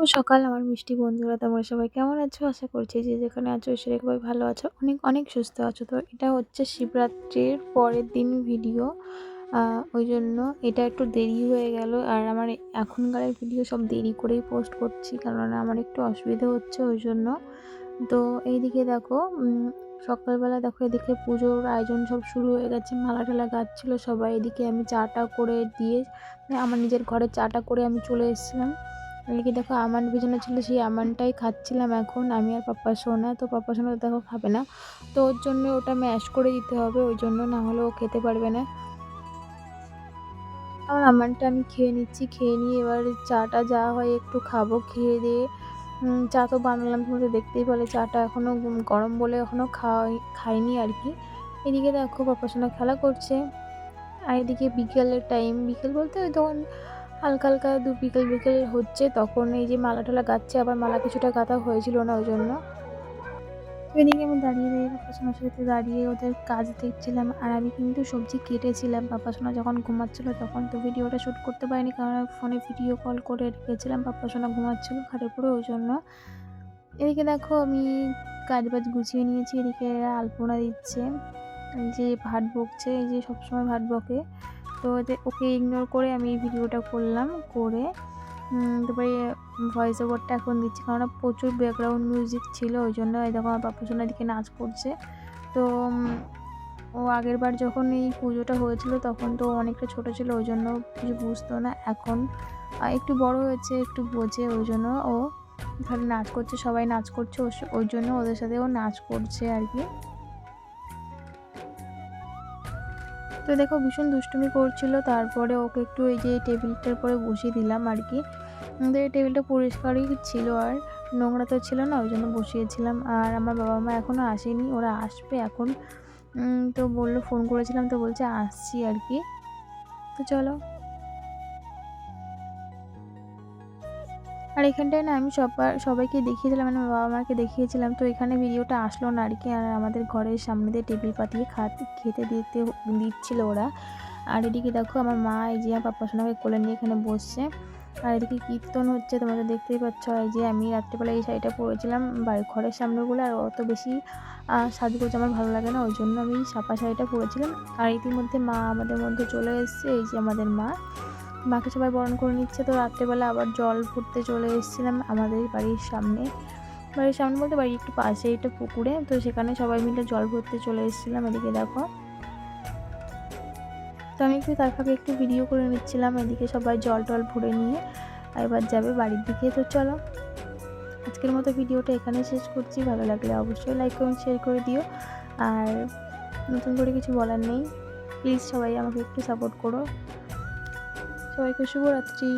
ও সকাল আমার মিষ্টি বন্ধুরা, তোমরা সবাই কেমন আছো? আশা করছি যে যেখানে আছো সবাই ভালো আছো, অনেক অনেক সুস্থ আছো। তো এটা হচ্ছে শিবরাত্রির পরের দিন ভিডিও। ওই জন্য এটা একটু দেরি হয়ে গেল আর আমার এখনকার ভিডিও সব দেরি করেই পোস্ট করছি কারণ আমার একটু অসুবিধা হচ্ছে ওই জন্য তো এইদিকে দেখো সকালবেলা দেখো এদিকে পুজোর আয়োজন সব শুরু হয়ে গেছে, মালা টালা গাচ্ছিলো সবাই। এদিকে আমি চাটা করে দিয়ে মানে আমার নিজের ঘরে চাটা করে আমি চলে এসেছিলাম। এদিকে দেখো আমান বিছানা ছিল, সেই আমানটাই খাচ্ছিলাম এখন। আমি আর পাপ্পা সোনা, তো পাপ্পা সোনা দেখো খাবে না। তো ওর জন্য ওটা ম্যাশ করে দিতে হবে, ওই জন্য না হলে ও খেতে পারবে না। আমার আমানটা আমি খেয়ে নিচ্ছি, খেয়ে নিয়ে এবার চাটা যা হয় একটু খাব, খেয়ে দিয়ে। চা তো বানালাম তোমাদের দেখতেই পেলে, চাটা এখনও গরম বলে এখনও খাওয়াই, খাইনি আর কি। এদিকে দেখো পাপ্পা সোনা খেলা করছে। আর এদিকে বিকেলের টাইম বিকেল বলতে ওই তখন হালকা হালকা দু বিকেল বিকেল হচ্ছে, তখন এই যে মালা টালা গাচ্ছে, আবার মালা কিছুটা গাঁথা হয়েছিল না ওই জন্য। এদিকে আমি দাঁড়িয়ে পাপাসোনার সাথে দাঁড়িয়ে ওদের কাজ দেখছিলাম, আর আমি কিন্তু সবজি কেটেছিলাম। পাপাসোনা যখন ঘুমাচ্ছিল তখন তো ভিডিওটা শ্যুট করতে পারিনি, কারণ ফোনে ভিডিও কল করে রেখেছিলাম পাপাসোনা ঘুমাচ্ছিল ঘাটে পড়ে ওই জন্য। এদিকে দেখো আমি কাজ বাজ গুছিয়ে নিয়েছি, এদিকে আলপনা দিচ্ছে যে ভাত বকছে, এই যে সবসময় ভাত বকে। তো ওকে ইগনোর করে আমি এই ভিডিওটা করলাম, করে তারপরে ভয়েস ওভারটা এখন দিচ্ছি। কারণ প্রচুর ব্যাকগ্রাউন্ড মিউজিক ছিল, ওই জন্য এই দেখো আমার পাপা সোনার দিকে নাচ করছে। তো ও আগের বার যখন এই পুজোটা হয়েছিল তখন তো অনেকটা ছোট ছিল, ওই জন্য কিছু বুঝতো না। এখন একটু বড় হয়েছে, একটু বোঝে, ওই জন্য ও খালি নাচ করছে, সবাই নাচ করছে ওই জন্য ওদের সাথে ও নাচ করছে আর কি। তো দেখো ভীষণ দুষ্টুমি করছিল, তারপরে ওকে একটু এই যে টেবিলটার পরে বসিয়ে দিলাম আর কি। তো এই টেবিলটা পরিষ্কারই ছিল আর নোংরা তো ছিল না, ওই জন্য বসিয়েছিলাম। আর আমার বাবা মা এখনও আসেনি, ওরা আসবে এখন। তো বলল, ফোন করেছিলাম, তো বলছে আসছি আর কি। তো চলো। আর এখানটায় না আমি সবার সবাইকে দেখিয়েছিলাম মানে বাবা মাকে দেখিয়েছিলাম। তো এখানে ভিডিওটা আসলো না আর কি, আর আমাদের ঘরের সামনে দিয়ে টেবিল পাতিয়ে খাতে, খেতে দিতে দিচ্ছিল ওরা। আর এদিকে দেখো আমার মা, এই যে পাপ্পা সোনাকে কোলে নিয়ে এখানে বসছে। আর এদিকে কীর্তন হচ্ছে তোমাদের দেখতেই পাচ্ছ। এই যে আমি রাত্রিবেলা এই শাড়িটা পরেছিলাম বাড়ির ঘরের সামনেগুলো আর অত বেশি সাজগোজ আমার ভালো লাগে না, ওই জন্য আমি সাপা শাড়িটা পরেছিলাম। আর ইতিমধ্যে মা আমাদের মধ্যে চলে এসছে, এই যে আমাদের মা। মাকে সবাই বরণ করে নিচ্ছে। তো রাত্রেবেলা আবার জল ফুটতে চলে এসেছিলাম আমাদের বাড়ির সামনে। বাড়ির সামনে বলতে বাড়ির একটু পাশে একটা পুকুরে। তো সেখানে সবাই মিলে জল ভরতে চলে এসেছিলাম এদিকে দেখো। তো আমি একটু তার ফাঁকে একটু ভিডিও করে নিচ্ছিলাম এদিকে সবাই জল টল ভরে নিয়ে। এবার যাবে বাড়ির দিকে। তো চলো, আজকের মতো ভিডিওটা এখানে শেষ করছি। ভালো লাগলে অবশ্যই লাইক করুন শেয়ার করে দিও। আর নতুন করে কিছু বলার নেই। প্লিজ সবাই আমাকে একটু সাপোর্ট করো। সবাইকে শুভরাত্রি।